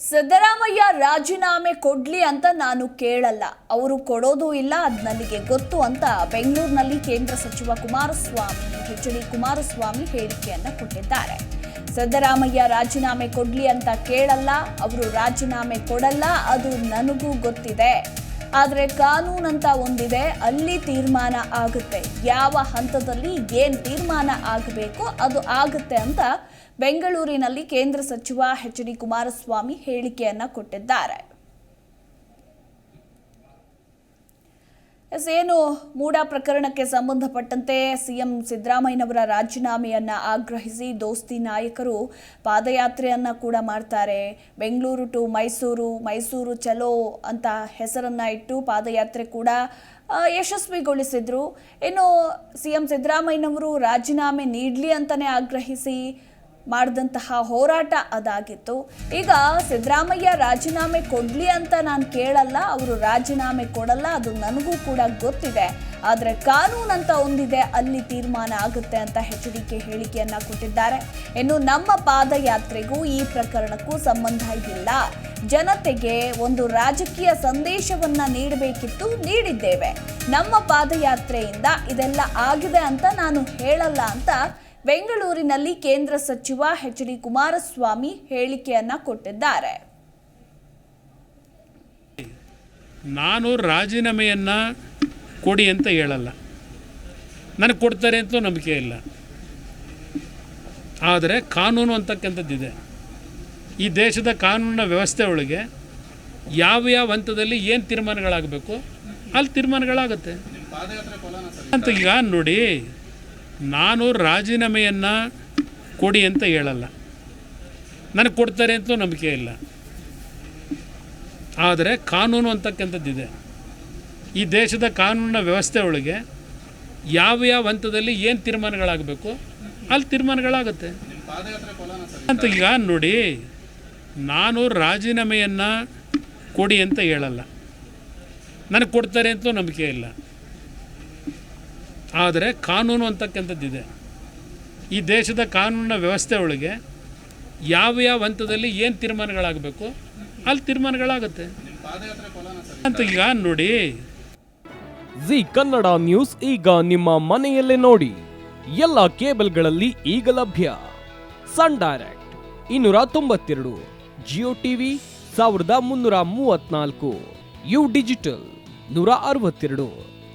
ಸಿದ್ದರಾಮಯ್ಯ ರಾಜೀನಾಮೆ ಕೊಡ್ಲಿ ಅಂತ ನಾನು ಕೇಳಲ್ಲ. ಅವರು ಕೊಡೋದು ಇಲ್ಲ, ಅದು ನನಗೆ ಗೊತ್ತು ಅಂತ ಬೆಂಗಳೂರಿನಲ್ಲಿ ಕೇಂದ್ರ ಸಚಿವ ಕುಮಾರಸ್ವಾಮಿ ಎಚ್ ಡಿ ಕುಮಾರಸ್ವಾಮಿ ಹೇಳಿಕೆಯನ್ನು ಕೊಟ್ಟಿದ್ದಾರೆ. ಸಿದ್ದರಾಮಯ್ಯ ರಾಜೀನಾಮೆ ಕೊಡ್ಲಿ ಅಂತ ಕೇಳಲ್ಲ, ಅವರು ರಾಜೀನಾಮೆ ಕೊಡಲ್ಲ, ಅದು ನನಗೂ ಗೊತ್ತಿದೆ. ಆದರೆ ಕಾನೂನಂತ ಒಂದಿದೆ, ಅಲ್ಲಿ ತೀರ್ಮಾನ ಆಗುತ್ತೆ. ಯಾವ ಹಂತದಲ್ಲಿ ಏನು ತೀರ್ಮಾನ ಆಗಬೇಕು ಅದು ಆಗುತ್ತೆ ಅಂತ ಬೆಂಗಳೂರಿನಲ್ಲಿ ಕೇಂದ್ರ ಸಚಿವ ಎಚ್ ಡಿ ಕುಮಾರಸ್ವಾಮಿ ಹೇಳಿಕೆಯನ್ನು ಕೊಟ್ಟಿದ್ದಾರೆ. ಎಸ್, ಏನು ಮೂಡ ಪ್ರಕರಣಕ್ಕೆ ಸಂಬಂಧಪಟ್ಟಂತೆ ಸಿಎಂ ಸಿದ್ದರಾಮಯ್ಯನವರ ರಾಜೀನಾಮೆಯನ್ನು ಆಗ್ರಹಿಸಿ ದೋಸ್ತಿ ನಾಯಕರು ಪಾದಯಾತ್ರೆಯನ್ನ ಕೂಡ ಮಾಡ್ತಾರೆ. ಬೆಂಗಳೂರು ಟು ಮೈಸೂರು ಮೈಸೂರು ಚಲೋ ಅಂತ ಹೆಸರನ್ನ ಇಟ್ಟು ಪಾದಯಾತ್ರೆ ಕೂಡ ಯಶಸ್ವಿಗೊಳಿಸಿದರು. ಇನ್ನು ಸಿಎಂ ಸಿದ್ದರಾಮಯ್ಯನವರು ರಾಜೀನಾಮೆ ನೀಡಲಿ ಅಂತಲೇ ಆಗ್ರಹಿಸಿ ಮಾಡಿದಂತಹ ಹೋರಾಟ ಅದಾಗಿತ್ತು. ಈಗ ಸಿದ್ದರಾಮಯ್ಯ ರಾಜೀನಾಮೆ ಕೊಡ್ಲಿ ಅಂತ ನಾನು ಕೇಳಲ್ಲ, ಅವರು ರಾಜೀನಾಮೆ ಕೊಡಲ್ಲ, ಅದು ನನಗೂ ಕೂಡ ಗೊತ್ತಿದೆ. ಆದರೆ ಕಾನೂನು ಅಂತ ಒಂದಿದೆ, ಅಲ್ಲಿ ತೀರ್ಮಾನ ಆಗುತ್ತೆ ಅಂತ ಎಚ್ ಡಿ ಕೆ ಹೇಳಿಕೆಯನ್ನ ಕೊಟ್ಟಿದ್ದಾರೆ. ಇನ್ನು ನಮ್ಮ ಪಾದಯಾತ್ರೆಗೂ ಈ ಪ್ರಕರಣಕ್ಕೂ ಸಂಬಂಧ ಇಲ್ಲ. ಜನತೆಗೆ ಒಂದು ರಾಜಕೀಯ ಸಂದೇಶವನ್ನ ನೀಡಬೇಕಿತ್ತು, ನೀಡಿದ್ದೇವೆ. ನಮ್ಮ ಪಾದಯಾತ್ರೆಯಿಂದ ಇದೆಲ್ಲ ಆಗಿದೆ ಅಂತ ನಾನು ಹೇಳಲ್ಲ ಅಂತ ಬೆಂಗಳೂರಿನಲ್ಲಿ ಕೇಂದ್ರ ಸಚಿವ ಎಚ್ ಡಿ ಕುಮಾರಸ್ವಾಮಿ ಹೇಳಿಕೆಯನ್ನ ಕೊಟ್ಟಿದ್ದಾರೆ. ನಾನು ರಾಜೀನಾಮೆಯನ್ನು ಕೊಡಿ ಅಂತ ಹೇಳಲ್ಲ. ನನಗೆ ಕೊಡ್ತಾರೆ ಅಂತಲೂ ನಂಬಿಕೆ ಇಲ್ಲ. ಆದರೆ ಕಾನೂನು ಅಂತಕ್ಕಂಥದ್ದಿದೆ. ಈ ದೇಶದ ಕಾನೂನಿನ ವ್ಯವಸ್ಥೆ ಒಳಗೆ ಯಾವ ಯಾವ ಹಂತದಲ್ಲಿ ಏನು ತೀರ್ಮಾನಗಳಾಗಬೇಕು, ಅಲ್ಲಿ ತೀರ್ಮಾನಗಳಾಗುತ್ತೆ. ಅಂತ ಈಗ ನೋಡಿ ನಾನು ರಾಜೀನಾಮೆಯನ್ನು ಕೊಡಿ ಅಂತ ಹೇಳಲ್ಲ. ನನಗೆ ಕೊಡ್ತಾರೆ ಅಂತಲೂ ನಂಬಿಕೆ ಇಲ್ಲ. ಆದರೆ ಕಾನೂನು ಅಂತಕ್ಕಂಥದ್ದಿದೆ. ಈ ದೇಶದ ಕಾನೂನಿನ ವ್ಯವಸ್ಥೆ ಒಳಗೆ ಯಾವ ಯಾವ ಹಂತದಲ್ಲಿ ಏನು ತೀರ್ಮಾನಗಳಾಗಬೇಕು, ಅಲ್ಲಿ ತೀರ್ಮಾನಗಳಾಗುತ್ತೆ. ಅಂತ ಈಗ ನೋಡಿ, ನಾನು ರಾಜೀನಾಮೆಯನ್ನು ಕೊಡಿ ಅಂತ ಹೇಳಲ್ಲ. ನನಗೆ ಕೊಡ್ತಾರೆ ಅಂತಲೂ ನಂಬಿಕೆ ಇಲ್ಲ. ಆದರೆ ಕಾನೂನು ಅಂತಕ್ಕಂಥದ್ದಿದೆ. ಈ ದೇಶದ ಕಾನೂನಿನ ವ್ಯವಸ್ಥೆ ಒಳಗೆ ಯಾವ ಯಾವ ಹಂತದಲ್ಲಿ ಏನು ತೀರ್ಮಾನಗಳಾಗಬೇಕು, ಅಲ್ಲಿ ತೀರ್ಮಾನಗಳಾಗುತ್ತೆ. ಅಂತ ಈಗ ನೋಡಿ. ಜಿ ಕನ್ನಡ ನ್ಯೂಸ್ ಈಗ ನಿಮ್ಮ ಮನೆಯಲ್ಲೇ ನೋಡಿ. ಎಲ್ಲ ಕೇಬಲ್ಗಳಲ್ಲಿ ಈಗ ಲಭ್ಯ. ಸನ್ ಡೈರೆಕ್ಟ್ ಇನ್ನೂರ ತೊಂಬತ್ತೆರಡು, ಜಿಯೋ ಟಿವಿ ಸಾವಿರದ ಮುನ್ನೂರ ಮೂವತ್ನಾಲ್ಕು ಯು ಡಿಜಿಟಲ್ ನೂರ ಅರವತ್ತೆರಡು.